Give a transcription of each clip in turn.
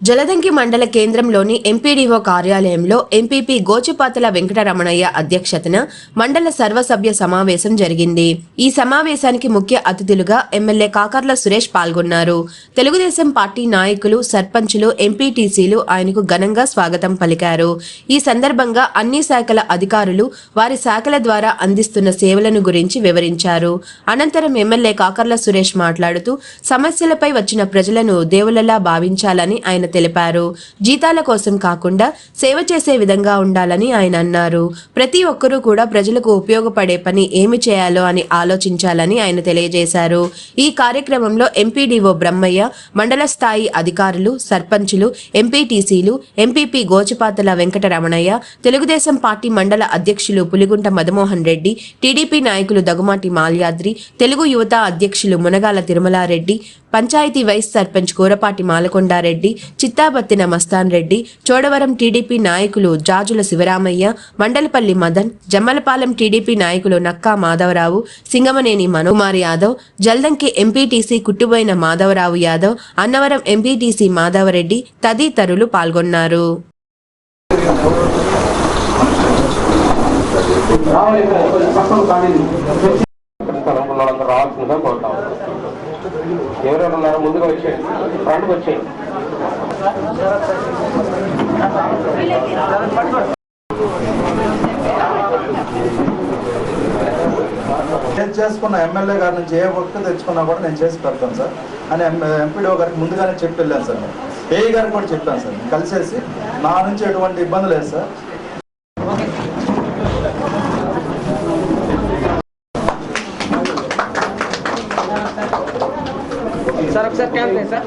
జలదంకి మండల కేంద్రంలోని ఎంపీడీఓ కార్యాలయంలో ఎంపీపీ గోచిపాతల వెంకటరమణయ్య అధ్యక్షతన మండల సర్వసభ్య సమావేశం జరిగింది. ఈ సమావేశానికి ముఖ్య అతిథులుగా ఎమ్మెల్యే కాకర్ల సురేష్ పాల్గొన్నారు. తెలుగుదేశం పార్టీ నాయకులు సర్పంచులు ఎంపీటీసీలు ఆయనకు ఘనంగా స్వాగతం పలికారు. ఈ సందర్భంగా అన్ని శాఖల అధికారులు వారి శాఖల ద్వారా అందిస్తున్న సేవలను గురించి వివరించారు. అనంతరం ఎమ్మెల్యే కాకర్ల సురేష్ మాట్లాడుతూ సమస్యలపై వచ్చిన ప్రజలను దేవులలా భావించాలని ఆయన తెలిపారు. జీతాల కోసం కాకుండా సేవ చేసే విధంగా ఉండాలని ఆయన అన్నారు. ప్రతి ఒక్కరూ కూడా ప్రజలకు ఉపయోగపడే పని ఏమి చేయాలో అని ఆలోచించాలని ఆయన తెలియజేశారు. ఈ కార్యక్రమంలో ఎంపీడీఓ బ్రహ్మయ్య మండల స్థాయి అధికారులు సర్పంచులు ఎంపీటీసీలు ఎంపీపీ గోచపాతల వెంకటరమణయ్య తెలుగుదేశం పార్టీ మండల అధ్యక్షులు పులిగుంట మదమోహన్ రెడ్డి టీడీపీ నాయకులు దగుమాటి మాల్యాద్రి తెలుగు యువత అధ్యక్షులు Munagala Tirumalareddy panchayati vice sarpanch Kurapati Malakondareddy Chittabattina Mastan Reddy Chodavaram TDP నాయకులు జాజుల శివరామయ్య మండలపల్లి మదన్ జమ్మలపాలెం టీడీపీ నాయకులు నక్కా మాధవరావు సింగమనేని మనుకుమార్ యాదవ్ జల్దంకి ఎంపీటీసీ కుట్టుబోయిన మాధవరావు యాదవ్ అన్నవరం ఎంపీటీసీ మాధవరెడ్డి తదితరులు పాల్గొన్నారు రావాల్సిందిగా కోరుతా ఉన్నాం ఎవరెవరు ఉన్నారో ముందుకు వచ్చేయండి ఫ్రంట్కి వచ్చేయండి నేను చేసుకున్న ఎమ్మెల్యే గారి నుంచి ఏ వర్క్ తెచ్చుకున్నా కూడా నేను చేసి పెడతాను సార్. అని ఎంపీడీఓ గారికి ముందుగానే చెప్పి వెళ్ళాను సార్ నేను. ఏఈ గారికి కూడా చెప్పాను సార్ కలిసేసి నా నుంచి ఎటువంటి ఇబ్బంది లేదు సార్. సార్ ఒకసారి క్యాంప్ సార్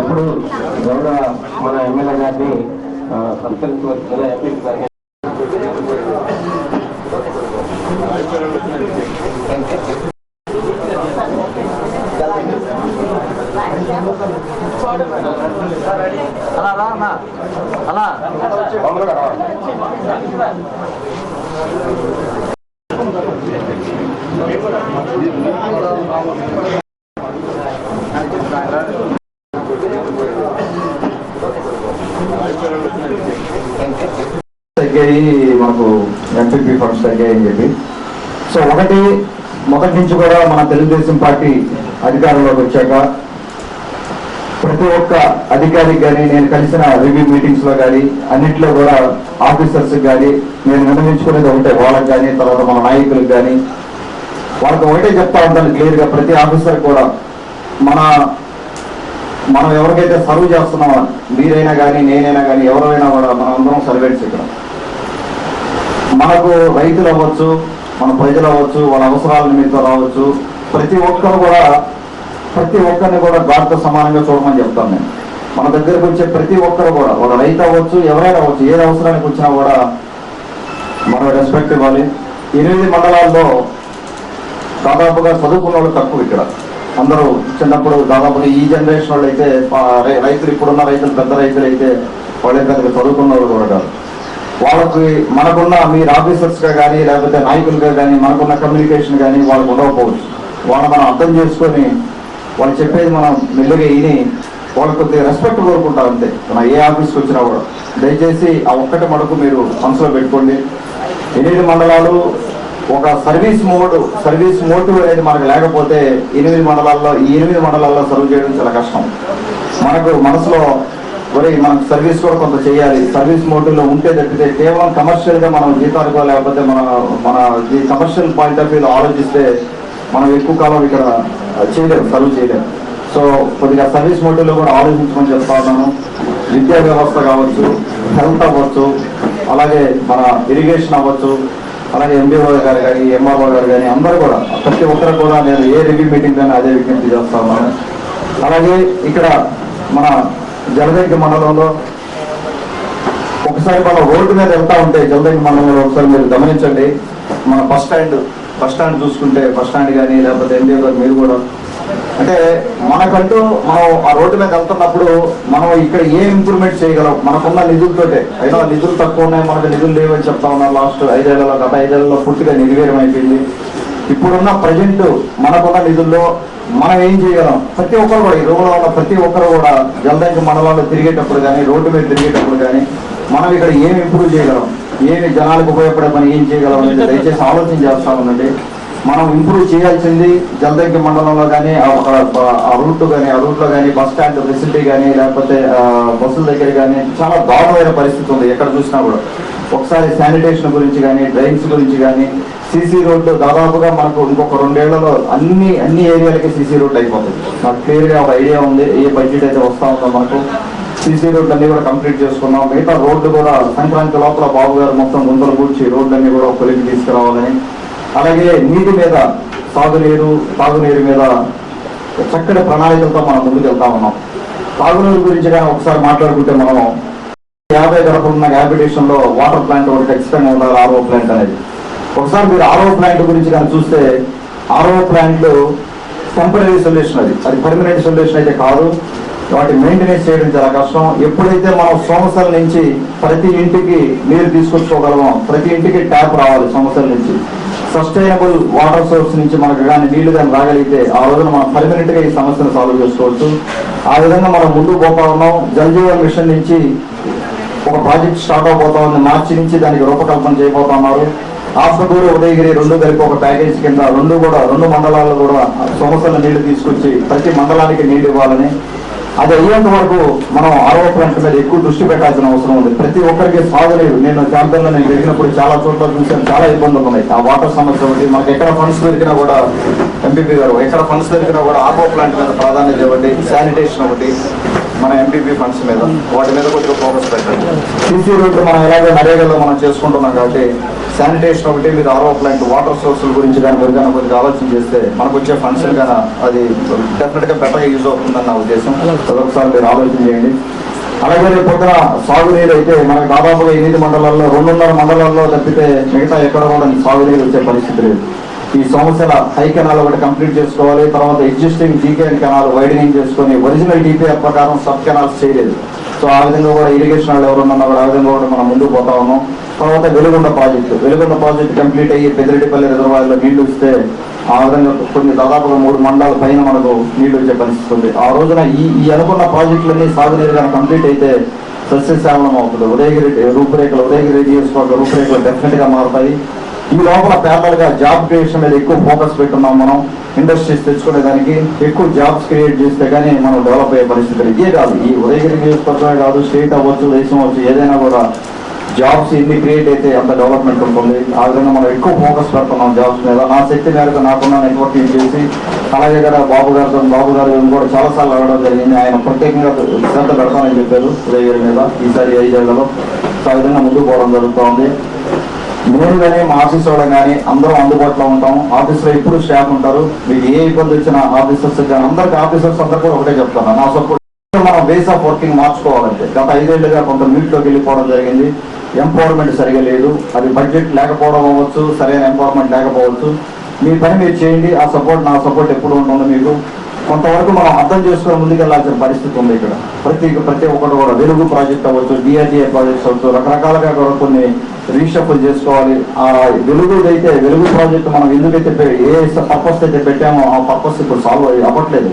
ఇప్పుడు గౌరవ మన ఎమ్మెల్యే గారిని ఎంపీ గారిని అలా. రా అన్న అలా తగ్గాయి మనకు ఎంపీపీ ఫండ్స్ తగ్గాయని చెప్పి. సో ఒకటి మొదటి నుంచి కూడా మన తెలుగుదేశం పార్టీ అధికారంలోకి వచ్చాక ప్రతి ఒక్క అధికారికి కానీ నేను కలిసిన రివ్యూ మీటింగ్స్లో కానీ అన్నింటిలో కూడా ఆఫీసర్స్ కానీ నేను నిర్ణయించుకునేది ఒకటే వాళ్ళకి కానీ తర్వాత మన నాయకులకు కానీ వాళ్ళకి ఒకటే చెప్తా ఉంటాను క్లియర్గా ప్రతి ఆఫీసర్ కూడా మన మనం ఎవరికైతే సర్వ్ చేస్తున్నామో మీరైనా కానీ నేనైనా కానీ ఎవరైనా కూడా మనం అందరం సర్వెంట్స్ ఇక్కడ. మనకు రైతులు అవ్వచ్చు మన ప్రజలు అవ్వచ్చు వాళ్ళ అవసరాల నిమిత్తం రావచ్చు. ప్రతి ఒక్కరు కూడా ప్రతి ఒక్కరిని కూడా గాడ్తో సమానంగా చూడమని చెప్తాను నేను. మన దగ్గరకు వచ్చే ప్రతి ఒక్కరు కూడా ఒక రైతు అవ్వచ్చు ఎవరైనా అవ్వచ్చు ఏది అవసరానికి వచ్చినా కూడా మనం రెస్పెక్ట్ ఇవ్వాలి. ఎనిమిది మండలాల్లో దాదాపుగా చదువుకున్న వాళ్ళు తక్కువ ఇక్కడ. అందరూ చిన్నప్పుడు దాదాపుగా ఈ జనరేషన్ వాళ్ళు అయితే రైతులు ఇప్పుడున్న రైతులు పెద్ద రైతులు అయితే వాళ్ళే పెద్దగా చదువుకున్న వాళ్ళు కూడా కాదు. వాళ్ళకి మనకున్న మీరు ఆఫీసర్స్గా కానీ లేకపోతే నాయకులుగా కానీ మనకున్న కమ్యూనికేషన్ కానీ వాళ్ళకు ఉండకపోవచ్చు. వాళ్ళని మనం అర్థం చేసుకొని వాళ్ళు చెప్పేది మనం మెల్లుగా విని వాళ్ళకి కొద్దిగా రెస్పెక్ట్ కోరుకుంటారు అంతే. మన ఏ ఆఫీస్కి వచ్చినా కూడా. దయచేసి ఆ ఒక్కటి మటుకు మీరు మనసులో పెట్టుకోండి. ఎనిమిది మండలాలు ఒక సర్వీస్ మోడ్ సర్వీస్ మోటివ్ అనేది మనకు లేకపోతే ఎనిమిది మండలాల్లో ఈ ఎనిమిది మండలాల్లో సర్వ్ చేయడం చాలా కష్టం. మనకు మనసులో మరి మనం సర్వీస్ కూడా కొంత చేయాలి. సర్వీస్ మోటివ్ ఉంటే తప్పితే కేవలం కమర్షియల్గా మనం జీతాలుగా లేకపోతే మన మన ఈ కమర్షియల్ పాయింట్ ఆఫ్ వ్యూలో ఆలోచిస్తే మనం ఎక్కువ కాలం ఇక్కడ చేయలేము సర్వ్ చేయలేము. సో కొద్దిగా సర్వీస్ మోటివ్ కూడా ఆలోచించమని చెప్తా ఉన్నాను. విద్యా వ్యవస్థ కావచ్చు హెల్త్ అవ్వచ్చు అలాగే మన ఇరిగేషన్ అవ్వచ్చు అలాగే ఎంబీఓ గారు కానీ ఎంఆర్ఓ గారు కానీ అందరూ కూడా ప్రతి ఒక్కరు కూడా నేను ఏ రివ్యూ మీటింగ్ కానీ అదే విజ్ఞప్తి చేస్తా ఉన్నాను. అలాగే ఇక్కడ మన జలదంకి మండలంలో ఒకసారి మనం రోడ్డు మీద వెళ్తా ఉంటే జలదంకి మండలంలో ఒకసారి మీరు గమనించండి. మన బస్ స్టాండ్ బస్ స్టాండ్ చూసుకుంటే బస్ స్టాండ్ కానీ లేకపోతే ఎంబీఓ గారు మీరు కూడా అంటే మనకంటూ మనం ఆ రోడ్డు మీద వెళ్తున్నప్పుడు మనం ఇక్కడ ఏం ఇంప్రూవ్మెంట్ చేయగలం? మనకున్న నిధులతోటే. అయినా నిధులు తక్కువ ఉన్నాయి మనకు నిధులు లేవని చెప్తా ఉన్నాం లాస్ట్ ఐదేళ్ళలో గత ఐదేళ్ళలో పూర్తిగా నిర్వీర్యం అయిపోయింది. ఇప్పుడున్న ప్రజెంట్ మనకున్న నిధుల్లో మనం ఏం చేయగలం? ప్రతి ఒక్కరు కూడా ఈ రోగుల వల్ల ప్రతి ఒక్కరు కూడా జల్దైకి మన వాళ్ళు తిరిగేటప్పుడు కానీ రోడ్డు మీద తిరిగేటప్పుడు కానీ మనం ఇక్కడ ఏమి ఇంప్రూవ్ చేయగలం? ఏమి జనాలకు ఉపయోగపడే పని ఏం చేయగలం అనేది దయచేసి ఆలోచన చేస్తా ఉండండి. మనం ఇంప్రూవ్ చేయాల్సింది జలదంకి మండలంలో కానీ ఒక- ఆ రూట్ కానీ ఆ రూట్లో కానీ బస్ స్టాండ్ ఫెసిలిటీ కానీ లేకపోతే బస్సుల దగ్గర కానీ చాలా దారుణమైన పరిస్థితి ఉంది ఎక్కడ చూసినా కూడా. ఒకసారి శానిటేషన్ గురించి కానీ డ్రైన్స్ గురించి కానీ సీసీ రోడ్లు దాదాపుగా మనకు ఇంకొక రెండేళ్ళలో అన్ని అన్ని ఏరియాలకి సీసీ రోడ్లు అయిపోతుంది నాకు క్లియర్గా ఒక ఐడియా ఉంది ఏ బడ్జెట్ అయితే వస్తూ ఉందో మనకు. సీసీ రోడ్లు అన్ని కూడా కంప్లీట్ చేసుకున్నాం. మిగతా రోడ్లు కూడా సంక్రాంతి లోపల బాబు గారు మొత్తం గుంతలు కూర్చి రోడ్లన్నీ కూడా కొలికి తీసుకురావాలని అలాగే నీటి మీద సాగునీరు తాగునీరు మీద చక్కటి ప్రణాళికలతో మనం ముందుకు వెళ్తా ఉన్నాం. తాగునీరు గురించి కానీ ఒకసారి మాట్లాడుకుంటే మనం యాభై గడపలున్న హ్యాబిటేషన్లో వాటర్ ప్లాంట్ ఒకటి ఎక్స్పెండ్ ఉండాలి ఆర్ఓ ప్లాంట్ అనేది. ఒకసారి మీరు ఆర్ఓ ప్లాంట్ గురించి కానీ చూస్తే ఆర్ఓ ప్లాంట్ టెంపరీ సొల్యూషన్ అది. అది పర్మనెంట్ సొల్యూషన్ అయితే కాదు. వాటి మెయింటెనెన్స్ చేయడం చాలా కష్టం. ఎప్పుడైతే మనం సంవత్సరాల నుంచి ప్రతి ఇంటికి నీరు తీసుకొచ్చుకోగలమో ప్రతి ఇంటికి ట్యాప్ రావాలి సంవత్సరాల నుంచి. సస్టైనబుల్ వాటర్ సోర్స్ నుంచి మనకు కానీ నీళ్ళు కానీ రాగలిగితే ఆ రోజున మనం పర్మనెంట్గా ఈ సమస్యను సాల్వ్ చేసుకోవచ్చు. ఆ విధంగా మనం ముందుకు పోతా ఉన్నాం. జల్ జీవన్ మిషన్ నుంచి ఒక ప్రాజెక్ట్ స్టార్ట్ అవబోతా ఉంది. మార్చి నుంచి దానికి రూపకల్పన చేయబోతా ఉన్నారు. ఆఫ్టర్గూరు ఉదయగిరి రెండు కలిపి ఒక ప్యాకేజ్ కింద రెండు కూడా రెండు మండలాల్లో కూడా సమస్యల నీళ్ళు తీసుకొచ్చి ప్రతి మండలానికి నీళ్ళు ఇవ్వాలని అది అయ్యేంత వరకు మనం ఆరో ప్లాంట్ మీద ఎక్కువ దృష్టి పెట్టాల్సిన అవసరం ఉంది. ప్రతి ఒక్కరికి సాగునీరు నేను క్యాంపెయిన్ నేను జరిగినప్పుడు చాలా చోట్ల చూసాను చాలా ఇబ్బందులు ఉన్నాయి ఆ వాటర్ సమస్య ఒకటి మనకి ఎక్కడ ఫండ్స్ దొరికినా కూడా ఎంపీపీ గారు ఎక్కడ ఫండ్స్ దొరికినా కూడా ఆరో ప్లాంట్ మీద ప్రాధాన్యత ఇవ్వండి. శానిటేషన్ ఒకటి మన ఎంపీపీ ఫండ్స్ మీద. వాటి మీద కొంచెం ఫోకస్ పెట్టండి. సిసి రోడ్డు మనం ఎలాగో నరేగాలో మనం చేసుకుంటున్నాం కాబట్టి శానిటేషన్ ఒకటి మీరు ఆరో ప్లాంట్ వాటర్ సోర్సుల గురించి కానీ మీరు కానీ కొద్దిగా ఆలోచన చేస్తే మనకు వచ్చే ఫండ్స్ కానీ అది డెఫినెట్గా బెటర్గా యూజ్ అవుతుందని నా ఉద్దేశం. అదొకసారి మీరు ఆలోచన చేయండి. అలాగే రేపు పొద్దున సాగునీరు అయితే మనకు దాదాపుగా ఎనిమిది మండలాల్లో రెండున్నర మండలాల్లో తప్పితే మిగతా ఎక్కడ కూడా సాగునీరు వచ్చే పరిస్థితి లేదు. ఈ సంవత్సర హై కెనాల్ ఒకటి కంప్లీట్ చేసుకోవాలి. తర్వాత ఎగ్జిస్టింగ్ జీకే కెనాల్ వైడనింగ్ చేసుకొని ఒరిజినల్ డీపీఆర్ ప్రకారం సబ్ కెనాల్స్ చేయలేదు. సో ఆ విధంగా కూడా ఇరిగేషన్ వాళ్ళు ఎవరున్నా కూడా ఆ విధంగా కూడా మనం ముందుకు పోతా ఉన్నాం. తర్వాత Veligonda project. Veligonda project complete అయ్యి పెద్దిరెడ్డిపల్లి రిజర్వాయర్లో నీళ్ళు ఇస్తే ఆ విధంగా కొన్ని దాదాపుగా మూడు మండలాల పైన మనకు నీళ్ళు వచ్చే పరిస్థితుంది ఆ రోజున ఈ ఈ అనుకున్న ప్రాజెక్టులన్నీ సాగునీరు కానీ కంప్లీట్ అయితే సస్యశ్యామలం అవుతుంది. ఉదయగిరి రూపురేఖలు ఉదయగిరి నియోజకవర్గ రూపురేఖలు డెఫినెట్గా మారుతాయి. ఈ లోపల పేపర్గా జాబ్ క్రియేషన్ మీద ఎక్కువ ఫోకస్ పెట్టున్నాం మనం. ఇండస్ట్రీస్ తెచ్చుకునే దానికి ఎక్కువ జాబ్స్ క్రియేట్ చేస్తే కానీ మనం డెవలప్ అయ్యే పరిస్థితులు ఇదే కాదు ఈ ఉదయగిరి నియోజకవర్గమే కాదు స్టేట్ అవ్వచ్చు దేశం అవ్వచ్చు ఏదైనా కూడా జాబ్స్ ఎన్ని క్రియేట్ అయితే అంత డెవలప్మెంట్ ఉంటుంది. ఆ విధంగా మనం ఎక్కువ ఫోకస్ పెడుతున్నాం జాబ్స్ మీద. నా శక్తి మేరకు నాకున్న నెట్వర్కింగ్ చేసి అలాగే కదా బాబు గారితో బాబు గారు కూడా చాలా సార్లు అడగడం జరిగింది. ఆయన ప్రత్యేకంగా శ్రద్ధ పెడతానని చెప్పారు ఉదయగిరి మీద ఈసారి ఐదేళ్ళలో. సో ఆ విధంగా ముందుకు పోవడం జరుగుతోంది. నేను కానీ మా ఆఫీస్ వాళ్ళం కానీ అందరం అందుబాటులో ఉంటాం. ఆఫీస్లో ఎప్పుడు స్టాఫ్ ఉంటారు. మీకు ఏ ఇబ్బంది వచ్చినా ఆఫీసర్స్ కానీ అందరికి ఆఫీసర్స్ అందరు కూడా ఒకటే చెప్తాను నా సపోర్ట్ మనం బేస్ ఆఫ్ వర్కింగ్ మార్చుకోవాలంటే గత ఐదేళ్ళుగా కొంత మీట్లోకి వెళ్ళిపోవడం జరిగింది. ఎంపవర్మెంట్ సరిగా లేదు. అది బడ్జెట్ లేకపోవడం అవ్వచ్చు సరైన ఎంపవర్మెంట్ లేకపోవచ్చు. మీ పని మీరు చేయండి. ఆ సపోర్ట్ నా సపోర్ట్ ఎప్పుడు ఉంటుంది మీకు కొంతవరకు మనం అర్థం చేసుకుని ముందుకెళ్ళాల్సిన పరిస్థితి ఉంది ఇక్కడ. ప్రతి ప్రతి ఒక్కటి కూడా వెలుగు ప్రాజెక్ట్ అవ్వచ్చు డిఆర్డిఏ ప్రాజెక్ట్స్ అవ్వచ్చు రకరకాలుగా కూడా కొన్ని రీషఫుల్ చేసుకోవాలి. ఆ వెలుగు అయితే వెలుగు ప్రాజెక్ట్ మనం ఎందుకైతే ఏ పర్పస్ అయితే పెట్టామో ఆ పర్పస్ ఇప్పుడు సాల్వ్ అవ్వట్లేదు.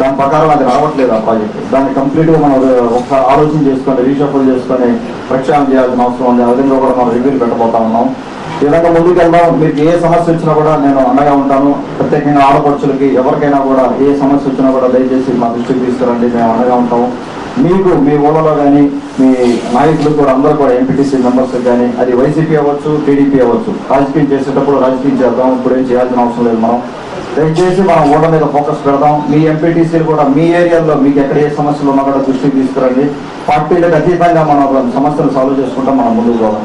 దాని ప్రకారం అది రావట్లేదు ఆ ప్రాజెక్ట్. దాన్ని కంప్లీట్గా మనం ఒకసారి ఆలోచన చేసుకొని రీషఫుల్ చేసుకొని ప్రక్షాళన చేయాల్సిన అవసరం ఉంది. ఆ విధంగా కూడా మనం రివ్యూలు పెట్టబోతా ఉన్నాం. విధంగా ముందుకు వెళ్దాం మీకు ఏ సమస్య వచ్చినా కూడా నేను అండగా ఉంటాను. ప్రత్యేకంగా ఆడపడుచులకి ఎవరికైనా కూడా ఏ సమస్య వచ్చినా కూడా దయచేసి మా దృష్టికి తీసుకురండి. మేము అండగా ఉంటాము. మీకు మీ ఊళ్ళలో కానీ మీ నాయకులు కూడా అందరూ కూడా ఎంపీటీసీ మెంబర్స్ కానీ అది వైసీపీ అవ్వచ్చు టీడీపీ అవ్వచ్చు. రాజకీయం చేసేటప్పుడు రాజకీయం చేద్దాం. ఇప్పుడు ఏం చేయాల్సిన అవసరం లేదు మనం. దయచేసి మనం ఓట మీద ఫోకస్ పెడదాం. మీ ఎంపీటీసీలు కూడా మీ ఏరియాలో మీకు ఎక్కడ ఏ సమస్యలు ఉన్నా కూడా దృష్టికి తీసుకురండి. పార్టీలకు అతీతంగా మనం సమస్యలు సాల్వ్ చేసుకుంటాం. మనం ముందుకు పోదాం.